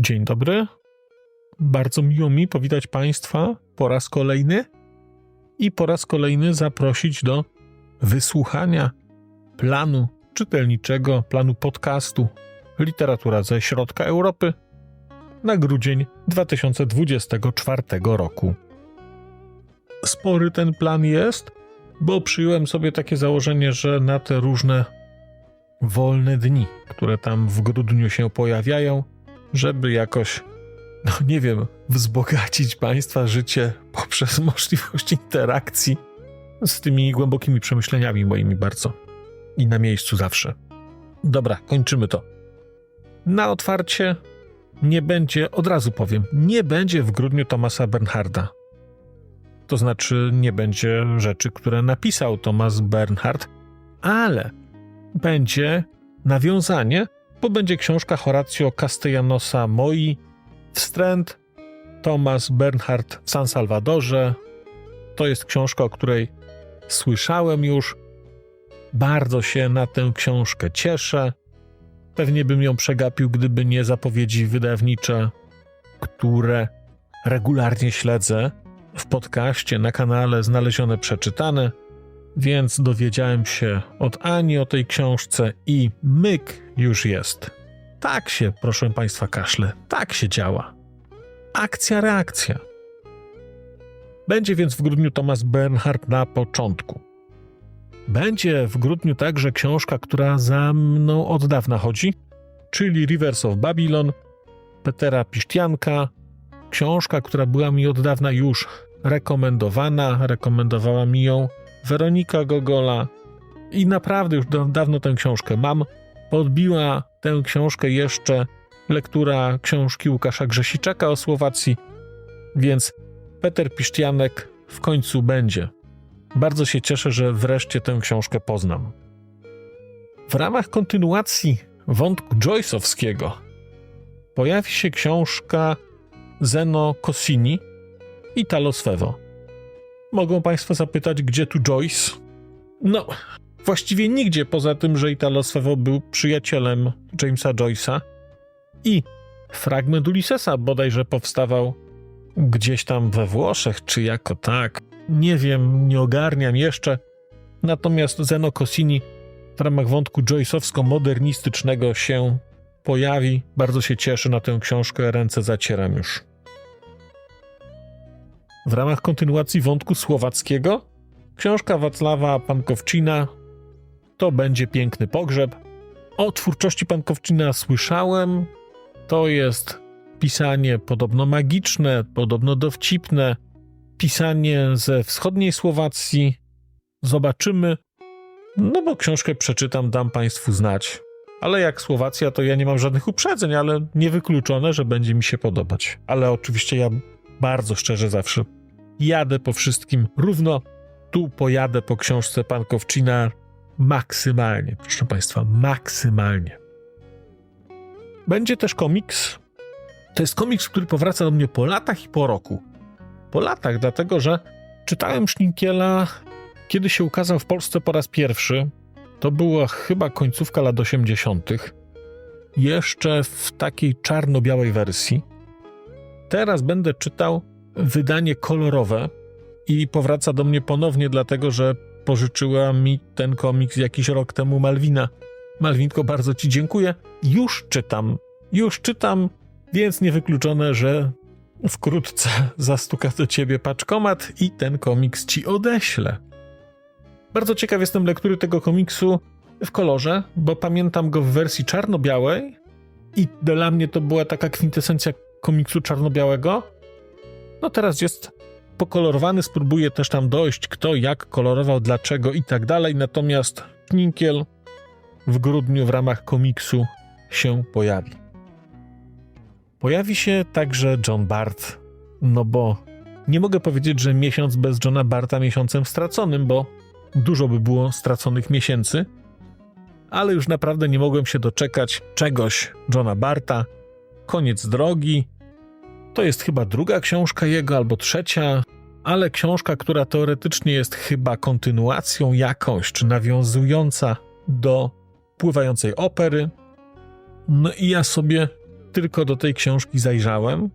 Dzień dobry. Bardzo miło mi powitać Państwa po raz kolejny i po raz kolejny zaprosić do wysłuchania planu czytelniczego, planu podcastu Literatura ze Środka Europy na grudzień 2024 roku. Spory ten plan jest, bo przyjąłem sobie takie założenie, że na te różne wolne dni, które tam w grudniu się pojawiają, żeby jakoś, no nie wiem, wzbogacić Państwa życie poprzez możliwość interakcji z tymi głębokimi przemyśleniami moimi bardzo. I na miejscu zawsze. Dobra, kończymy to. Na otwarcie nie będzie, od razu powiem, nie będzie w grudniu Tomasa Bernharda. To znaczy, nie będzie rzeczy, które napisał Thomas Bernhard, ale będzie nawiązanie, bo będzie książka Horacio Castellanosa Moi, Wstręt, Thomas Bernhard w San Salvadorze. To jest książka, o której słyszałem już. Bardzo się na tę książkę cieszę. Pewnie bym ją przegapił, gdyby nie zapowiedzi wydawnicze, które regularnie śledzę w podcaście na kanale Znalezione Przeczytane, więc dowiedziałem się od Ani o tej książce i myk już jest. Tak się, proszę Państwa, kaszle, tak się działa. Akcja, reakcja. Będzie więc w grudniu Thomas Bernhard na początku. Będzie w grudniu także książka, która za mną od dawna chodzi, czyli Rivers of Babylon Petera Pisztianka. Książka, która była mi od dawna już rekomendowana, rekomendowała mi ją Weronika Gogola i naprawdę już dawno tę książkę mam. Podbiła tę książkę jeszcze lektura książki Łukasza Grzesiczaka o Słowacji, więc Peter Pisztianek w końcu będzie. Bardzo się cieszę, że wreszcie tę książkę poznam. W ramach kontynuacji wątku Joyce'owskiego pojawi się książka Zeno Cossini Italo Svevo. Mogą Państwo zapytać, gdzie tu Joyce? No, właściwie nigdzie poza tym, że Italo Svevo był przyjacielem Jamesa Joyce'a i fragment Ulyssesa bodajże powstawał gdzieś tam we Włoszech, czy jako tak. Nie wiem, nie ogarniam jeszcze. Natomiast Zeno Cossini w ramach wątku Joyce'owsko-modernistycznego się pojawi. Bardzo się cieszę na tę książkę, ręce zacieram już. W ramach kontynuacji wątku słowackiego książka Wacława Pankowczyna to będzie piękny pogrzeb. O twórczości Pankowczyna słyszałem. To jest pisanie podobno magiczne, podobno dowcipne, pisanie ze wschodniej Słowacji. Zobaczymy. No bo książkę przeczytam, dam Państwu znać. Ale jak Słowacja, to ja nie mam żadnych uprzedzeń, ale niewykluczone, że będzie mi się podobać. Ale oczywiście ja bardzo szczerze zawsze jadę po wszystkim równo. Tu pojadę po książce Pankowczyna maksymalnie, proszę Państwa, maksymalnie. Będzie też komiks. To jest komiks, który powraca do mnie po latach i po roku. Po latach, dlatego że czytałem Szninkiela, kiedy się ukazał w Polsce po raz pierwszy. To była chyba końcówka lat 80. Jeszcze w takiej czarno-białej wersji. Teraz będę czytał wydanie kolorowe i powraca do mnie ponownie, dlatego że pożyczyła mi ten komiks jakiś rok temu Malwina. Malwinko, bardzo Ci dziękuję. Już czytam, już czytam, więc niewykluczone, że wkrótce zastuka do Ciebie paczkomat i ten komiks Ci odeślę. Bardzo ciekaw jestem lektury tego komiksu w kolorze, bo pamiętam go w wersji czarno-białej i dla mnie to była taka kwintesencja komiksu czarno-białego, no teraz jest pokolorowany, spróbuję też tam dojść, kto jak kolorował, dlaczego i tak dalej. Natomiast Ninkiel w grudniu w ramach komiksu się pojawi. Pojawi się także John Bart, no bo nie mogę powiedzieć, że miesiąc bez Johna Barta miesiącem straconym, bo dużo by było straconych miesięcy, ale już naprawdę nie mogłem się doczekać czegoś Johna Barta. Koniec drogi, to jest chyba druga książka jego albo trzecia, ale książka, która teoretycznie jest chyba kontynuacją jakąś, czy nawiązująca do pływającej opery. No i ja sobie tylko do tej książki zajrzałem,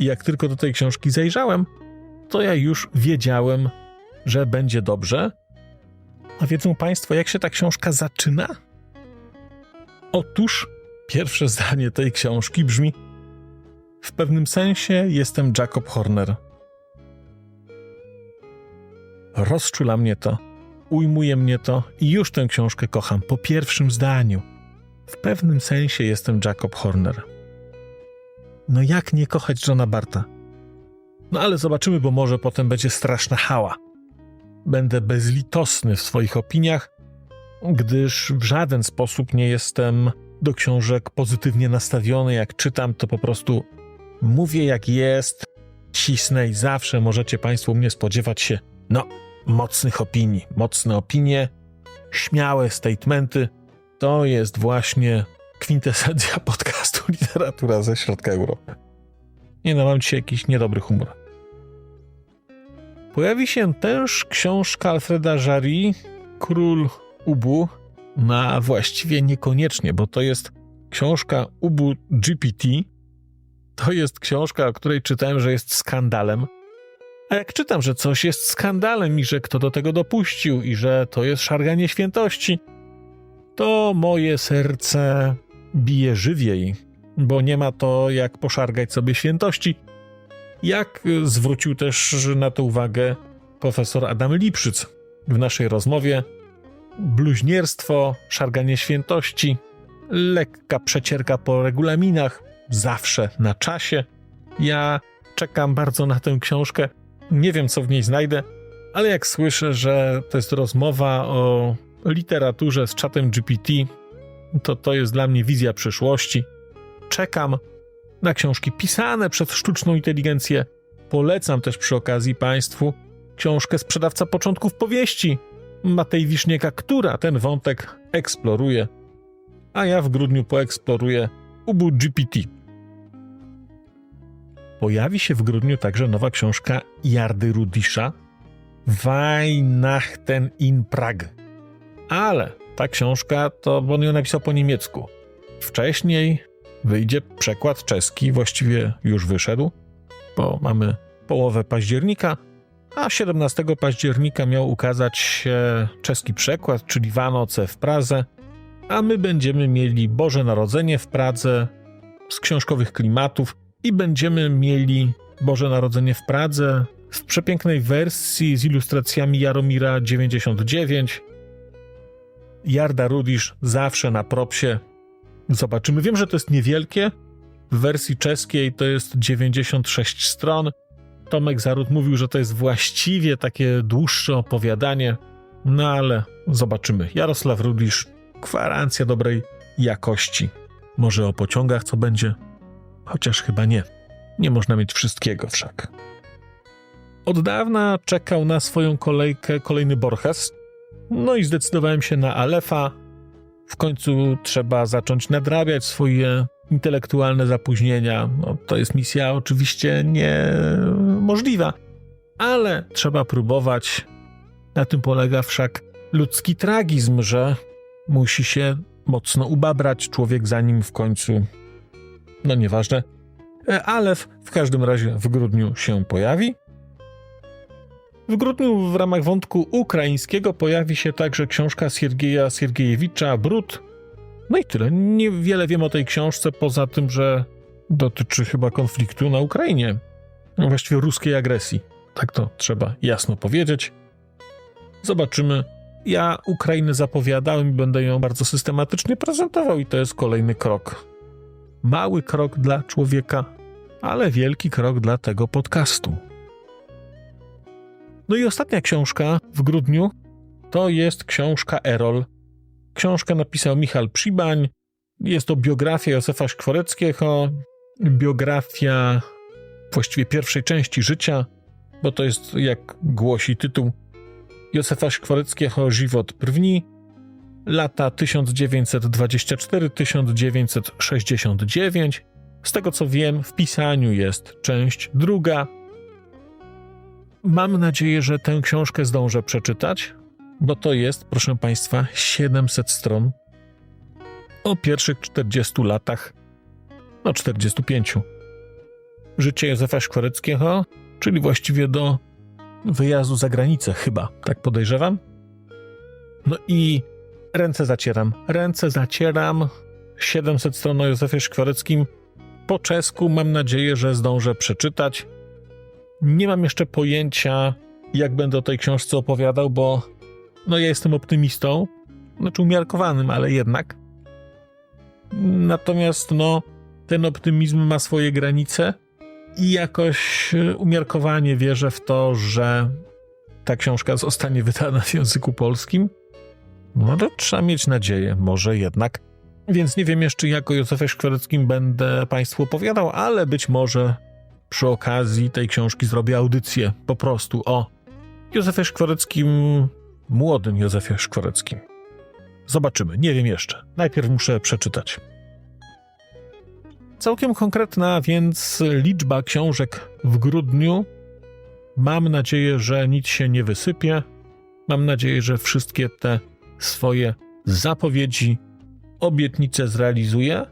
i jak tylko do tej książki zajrzałem, to ja już wiedziałem, że będzie dobrze. A wiedzą Państwo, jak się ta książka zaczyna? Otóż pierwsze zdanie tej książki brzmi: W pewnym sensie jestem Jacob Horner. Rozczula mnie to, ujmuje mnie to i już tę książkę kocham po pierwszym zdaniu. W pewnym sensie jestem Jacob Horner. No jak nie kochać Johna Barta? No ale zobaczymy, bo może potem będzie straszna hała. Będę bezlitosny w swoich opiniach, gdyż w żaden sposób nie jestem do książek pozytywnie nastawiony. Jak czytam, to po prostu mówię jak jest, cisnę i zawsze możecie Państwo mnie spodziewać się, no, mocnych opinii. Mocne opinie, śmiałe statementy. To jest właśnie kwintesencja podcastu Literatura ze Środka Europy. Nie no, mam dzisiaj jakiś niedobry humor. Pojawi się też książka Alfreda Jarry, Król Ubu, na właściwie niekoniecznie, bo to jest książka Ubu GPT. To jest książka, o której czytałem, że jest skandalem. A jak czytam, że coś jest skandalem i że kto do tego dopuścił i że to jest szarganie świętości, to moje serce bije żywiej, bo nie ma to jak poszargać sobie świętości. Jak zwrócił też na to uwagę profesor Adam Lipszyc w naszej rozmowie, bluźnierstwo, szarganie świętości, lekka przecierka po regulaminach, zawsze na czasie. Ja czekam bardzo na tę książkę. Nie wiem, co w niej znajdę, ale jak słyszę, że to jest rozmowa o literaturze z czatem GPT, to to jest dla mnie wizja przyszłości. Czekam na książki pisane przez sztuczną inteligencję. Polecam też przy okazji Państwu książkę Sprzedawca Początków Powieści Matej Wisznieka, która ten wątek eksploruje, a ja w grudniu poeksploruję Ubu GPT. Pojawi się w grudniu także nowa książka Jardy Rudisza Weihnachten in Prag. Ale ta książka to bo on ją napisał po niemiecku. Wcześniej wyjdzie przekład czeski, właściwie już wyszedł, bo mamy połowę października, a 17 października miał ukazać się czeski przekład, czyli Wanoce w Pradze, a my będziemy mieli Boże Narodzenie w Pradze z książkowych klimatów i będziemy mieli Boże Narodzenie w Pradze w przepięknej wersji z ilustracjami Jaromira 99. Jarda Rudisz zawsze na propsie. Zobaczymy. Wiem, że to jest niewielkie. W wersji czeskiej to jest 96 stron. Tomek Zarud mówił, że to jest właściwie takie dłuższe opowiadanie. No ale zobaczymy. Jarosław Rudisz, gwarancja dobrej jakości. Może o pociągach co będzie? Chociaż chyba nie. Nie można mieć wszystkiego wszak. Od dawna czekał na swoją kolejkę kolejny Borges. No i zdecydowałem się na Alefa. W końcu trzeba zacząć nadrabiać swoje intelektualne zapóźnienia. No, to jest misja oczywiście niemożliwa, ale trzeba próbować. Na tym polega wszak ludzki tragizm, że musi się mocno ubabrać człowiek, zanim w końcu. No nieważne. Alef w każdym razie w grudniu się pojawi. W grudniu w ramach wątku ukraińskiego pojawi się także książka Siergieja Siergiejewicza Brud. No i tyle. Niewiele wiem o tej książce, poza tym, że dotyczy chyba konfliktu na Ukrainie. No właściwie ruskiej agresji. Tak to trzeba jasno powiedzieć. Zobaczymy. Ja Ukrainę zapowiadałem i będę ją bardzo systematycznie prezentował, i to jest kolejny krok. Mały krok dla człowieka, ale wielki krok dla tego podcastu. No i ostatnia książka w grudniu to jest książka Erol. Książkę napisał Michał Przybań. Jest to biografia Józefa Szkworeckiego, biografia właściwie pierwszej części życia, bo to jest, jak głosi tytuł, Józefa Szkworeckiego Żywot Prwni, lata 1924-1969. Z tego co wiem, w pisaniu jest część druga, Mam nadzieję, że tę książkę zdążę przeczytać, bo to jest, proszę Państwa, 700 stron o pierwszych 40 latach no 45. Życie Józefa Szkwareckiego, czyli właściwie do wyjazdu za granicę chyba, tak podejrzewam. No i ręce zacieram, ręce zacieram. 700 stron o Józefie Szkwareckim po czesku mam nadzieję, że zdążę przeczytać. Nie mam jeszcze pojęcia, jak będę o tej książce opowiadał, bo no ja jestem optymistą, znaczy umiarkowanym, ale jednak. Natomiast no, ten optymizm ma swoje granice i jakoś e, umiarkowanie wierzę w to, że ta książka zostanie wydana w języku polskim. No to trzeba mieć nadzieję, może jednak. Więc nie wiem jeszcze, jak o Józefie Szkwareckim będę Państwu opowiadał, ale być może przy okazji tej książki zrobię audycję po prostu o Józefie Szkwareckim, młodym Józefie Szkwareckim. Zobaczymy, nie wiem jeszcze. Najpierw muszę przeczytać. Całkiem konkretna więc liczba książek w grudniu. Mam nadzieję, że nic się nie wysypie. Mam nadzieję, że wszystkie te swoje zapowiedzi, obietnice zrealizuję.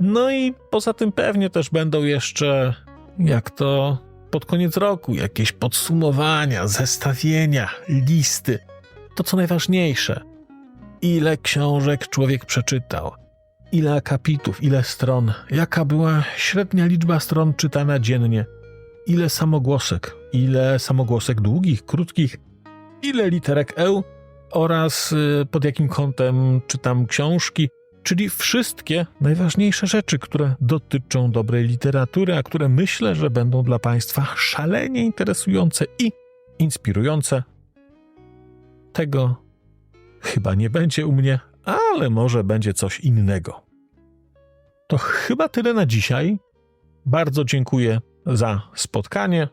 No i poza tym pewnie też będą jeszcze, jak to pod koniec roku, jakieś podsumowania, zestawienia, listy. To co najważniejsze. Ile książek człowiek przeczytał? Ile akapitów, ile stron? Jaka była średnia liczba stron czytana dziennie? Ile samogłosek? Ile samogłosek długich, krótkich? Ile literek E oraz y, pod jakim kątem czytam książki? Czyli wszystkie najważniejsze rzeczy, które dotyczą dobrej literatury, a które myślę, że będą dla Państwa szalenie interesujące i inspirujące. Tego chyba nie będzie u mnie, ale może będzie coś innego. To chyba tyle na dzisiaj. Bardzo dziękuję za spotkanie.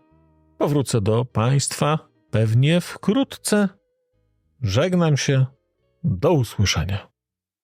Powrócę do Państwa pewnie wkrótce. Żegnam się. Do usłyszenia.